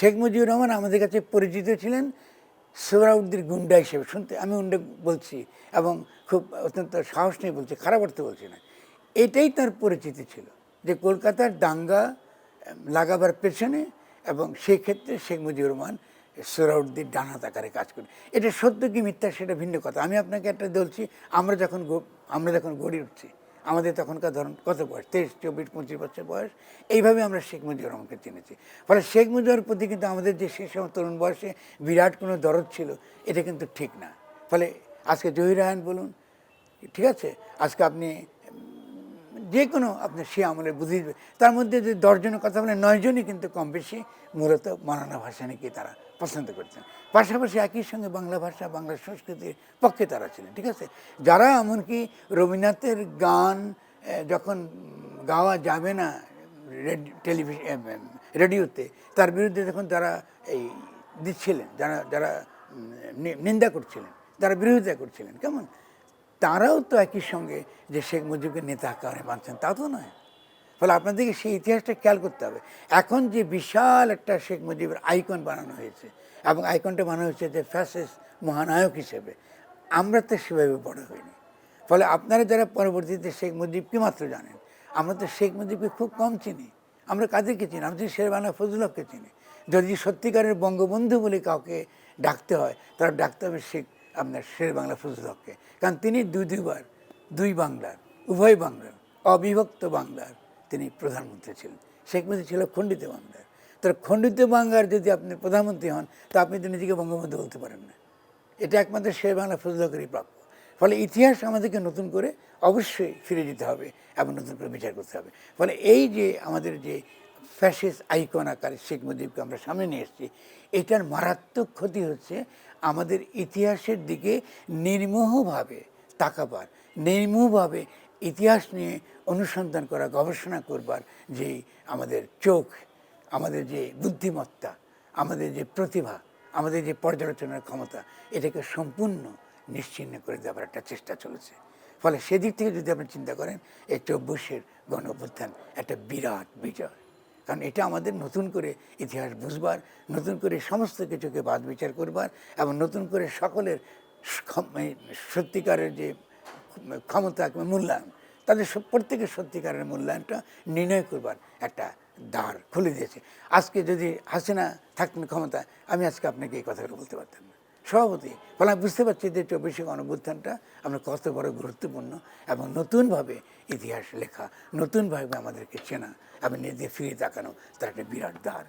শেখ মুজিবুর রহমান আমাদের কাছে পরিচিত ছিলেন সোহরাউদ্দিন গুন্ডা হিসেবে। শুনতে, আমি উন্ডে বলছি এবং খুব অত্যন্ত সাহস নিয়ে বলছি, খারাপ অর্থে বলছি না। এটাই তার পরিচিতি ছিল যে কলকাতার দাঙ্গা লাগাবার পেছনে এবং সেই ক্ষেত্রে শেখ মুজিবুর রহমান সোহরাউদ্দিন ডানাত আকারে কাজ করে। এটা সত্য কি মিথ্যা সেটা ভিন্ন কথা। আমি আপনাকে একটা বলছি, আমরা যখন আমরা যখন গড়ে উঠছি আমাদের তখনকার ধরুন, কত বয়স? তেইশ, চব্বিশ, পঁচিশ বছর বয়স। এইভাবে আমরা শেখ মুজিবুর রহমানকে চিনেছি। ফলে শেখ মুজিবুর প্রতি কিন্তু আমাদের যে সে সময় তরুণ বয়সে বিরাট কোনো দরদ ছিল, এটা কিন্তু ঠিক না। ফলে আজকে জহির রায়ন বলুন, ঠিক আছে? আজকে আপনি যে কোনো আপনার সে আমলের বুদ্ধিজীবী তার মধ্যে যে দশজনের কথা বলে, নয়জনই কিন্তু কম বেশি মূলত মানানা ভাষানিকে তারা পছন্দ করতেন পাশাপাশি একই সঙ্গে বাংলা ভাষা, বাংলা সংস্কৃতির পক্ষে তারা ছিলেন, ঠিক আছে? যারা এমনকি রবীন্দ্রনাথের গান যখন গাওয়া যাবে না টেলিভিশন রেডিওতে, তার বিরুদ্ধে যখন তারা এই দিচ্ছিলেন, যারা যারা নিন্দা করছিলেন, তারা বিরোধিতা করছিলেন, কেমন? তারাও তো একই সঙ্গে যে শেখ মুজিবকে নেতা আকারে মানছেন, তা তো নয়। ফলে আপনাদেরকে সেই ইতিহাসটা খেয়াল করতে হবে। এখন যে বিশাল একটা শেখ মুজিবের আইকন বানানো হয়েছে, এবং আইকনটা বানানো হয়েছে যে ফ্যাসিস মহানায়ক হিসেবে, আমরা তো সেভাবে বড় হইনি। ফলে আপনারা যারা পরবর্তীতে শেখ মুজিবকে মাত্র জানেন, আমরা তো শেখ মুজিবকে খুব কম চিনি। আমরা কাদেরকে চিনি? আমরা যদি শেরবাংলা ফজলককে চিনি। যদি সত্যিকারের বঙ্গবন্ধু বলে কাউকে ডাকতে হয়, তারা ডাকতে হবে শেখ আপনার শের বাংলা ফজলককে কারণ তিনি দুই দুইবার, দুই বাংলার, উভয় বাংলার, অবিভক্ত বাংলার তিনি প্রধানমন্ত্রী ছিলেন। শেখ মুজিব ছিল খণ্ডিত বাংলার। তার খণ্ডিত বাংলার যদি আপনি প্রধানমন্ত্রী হন, তা আপনি তো নিজেকে বঙ্গবন্ধু বলতে পারেন না। এটা একমাত্র শের বাংলা ফজলকেরই প্রাপ্য। ফলে ইতিহাস আমাদেরকে নতুন করে অবশ্যই ফিরে যেতে হবে এবং নতুন করে বিচার করতে হবে। ফলে এই যে আমাদের যে ফ্যাসিস আইকন আকারে শেখ মুজিবকে আমরা সামনে নিয়ে এসেছি। এটার মারাত্মক ক্ষতি হচ্ছে আমাদের ইতিহাসের দিকে নির্মোহভাবে তাকাবার, নির্মোহভাবে ইতিহাস নিয়ে অনুসন্ধান করা, গবেষণা করবার যে আমাদের চোখ, আমাদের যে বুদ্ধিমত্তা, আমাদের যে প্রতিভা, আমাদের যে পর্যালোচনার ক্ষমতা, এটাকে সম্পূর্ণ নিশ্চিহ্ন করে দেওয়ার একটা চেষ্টা চলেছে। ফলে সেদিক থেকে যদি আপনি চিন্তা করেন, এই চব্বিশের গণ একটা বিরাট বিজয়। কারণ এটা আমাদের নতুন করে ইতিহাস বুঝবার, নতুন করে সমস্ত কিছুকে বাদ বিচার করবার এবং নতুন করে সকলের সত্যিকারের যে ক্ষমতা মূল্যায়ন, তাদের প্রত্যেকের সত্যিকারের মূল্যায়নটা নির্ণয় করবার একটা দ্বার খুলে দিয়েছে। আজকে যদি হাসিনা থাকতেন ক্ষমতা আমি আজকে আপনাকে এই কথাগুলো বলতে পারতাম না। সভাপতি। ফলে আমি বুঝতে পারছি যে চব্বিশে গণবুত্থানটা আমরা কত বড় গুরুত্বপূর্ণ এবং নতুনভাবে ইতিহাস লেখা, নতুনভাবে আমাদেরকে চেনা আমি নিজে ফিরে তাকানো, তার একটা বিরাট দ্বার।